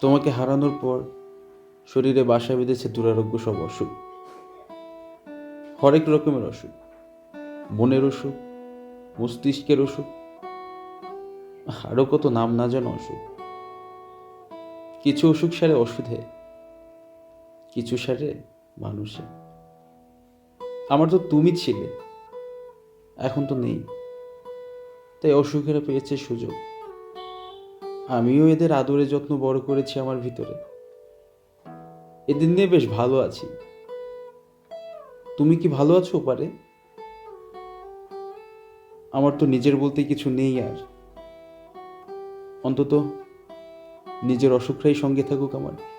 তোমাকে হারানোর পর শরীরে বাসা বেঁধেছে দুরারোগ্য সব অসুখ। হরেক রকমের অসুখ। মনের অসুখ, মস্তিষ্কের অসুখ আরও কত নাম না জানো অসুখ। কিছু অসুখ সারে ওষুধে কিছু সারে মানুষে। আমার তো তুমি ছিলে, এখন তো নেই। তাই অসুখেরা পেয়েছে সুযোগ। আমিও এদের আদরে যত্ন বড় করেছি আমার ভিতরে। এদের নিয়ে বেশ ভালো আছি। তুমি কি ভালো আছো পারে আমার তো নিজের বলতে কিছু নেই আর। অন্তত নিজের অসুখরাই সঙ্গে থাকুক আমার।